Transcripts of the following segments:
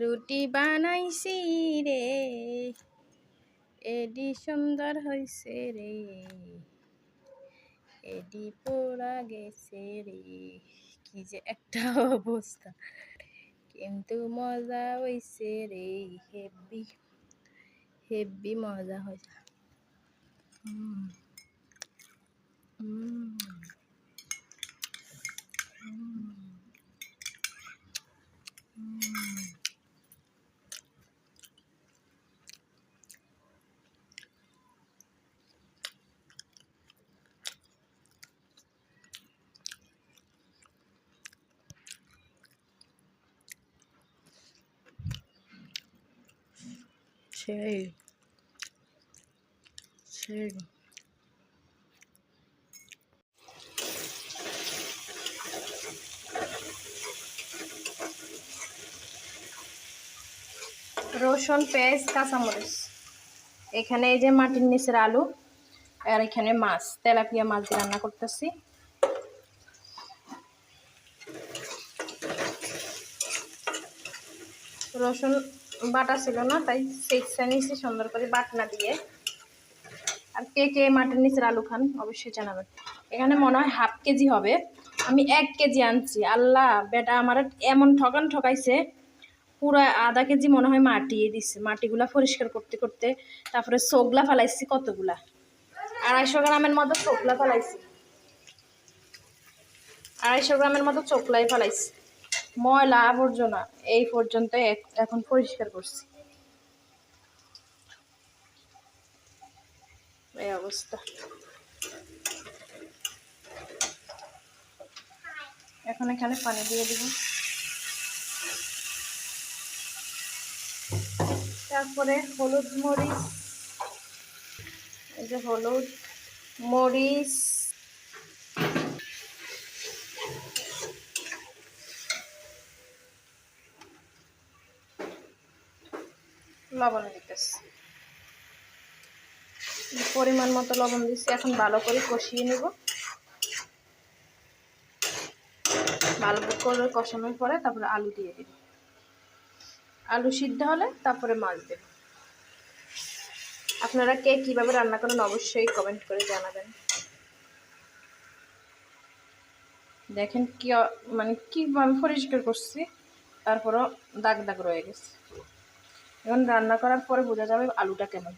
রুটি বানাইছি রে। এডি সুন্দর হইছে রে। এডি পোড়া গেছে রে। কি যে একটা অবস্থা। কিন্তু মজা হইছে রে, হেব্বি। হেব্বি মজা হয়েছে হুম। সেই সেই। রসুন, পেঁয়াজ, কাঁচামরিচ। এখানে এই যে মাটির নিচের আলু, আর এখানে মাছ, তেলাপিয়া মাছ রান্না করতেছি। রসুন বাটা ছিল না, তাই সেকসা নিয়েছি সুন্দর করে বাটনা দিয়ে। আর কে কে মাটির নিচের আলু খান, অবশ্যই জানাবেন। এখানে মনে হয় হাফ কেজি হবে। আমি এক কেজি আনছি। আল্লাহ, বেটা আমার এমন ঠকান ঠকাইছে পুরো আধা কেজি মনে হয় মাটি দিচ্ছে মাটিগুলা পরিষ্কার করতে করতে তারপরে চোগলা ফেলাইছি কতগুলা। আড়াইশো গ্রামের মতো চোখলা ফেলাইছি। আড়াইশো গ্রামের মতো চোখলাই ফেলাইছি। ময়লা আবর্জনা, এই পর্যন্ত এখন পরিষ্কার করছি। এই অবস্থা। এখন এখানে পানি দিয়ে দিব। তারপরে হলুদ মরিচ, এই যে হলুদ মরিচ লবণ দিতেছি। পরিমাণ মতো লবণ দিচ্ছি এখন ভালো করে কষিয়ে নেব। ভালো করে কষানোর পরে তারপরে আলু দিয়ে দিব। আলু সিদ্ধ হলে তারপরে মাছ দেব। আপনারা কে কীভাবে রান্না করেন অবশ্যই কমেন্ট করে জানাবেন। দেখেন কি মানে কীভাবে পরিষ্কার করছি, তারপরও দাগ দাগ রয়ে গেছে। এখন রান্না করার পরে বোঝা যাবে আলুটা কেমন।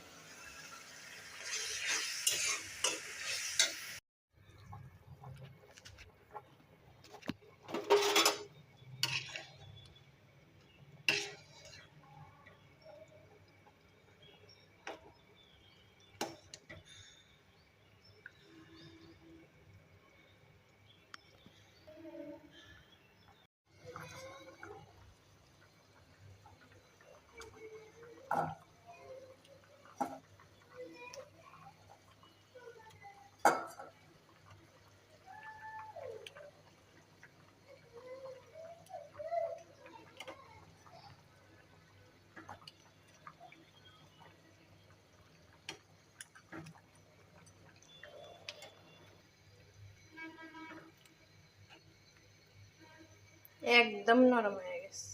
একদম নরম হয়ে গেছে।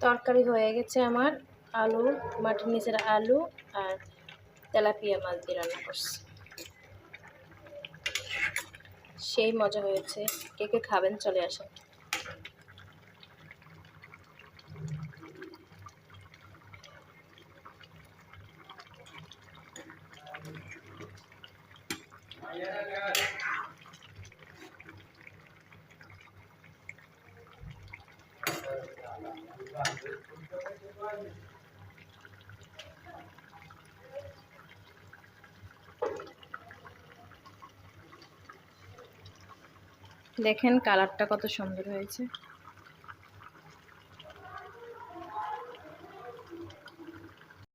তরকারি হয়ে গেছে আমার আলু, মাটির নিচের আলু আর তেলাপিয়া মাছ দিয়ে রান্না করছি। সেই মজা হয়েছে। কে কে খাবেন চলে আসেন। দেখেন কালারটা কত সুন্দর হয়েছে।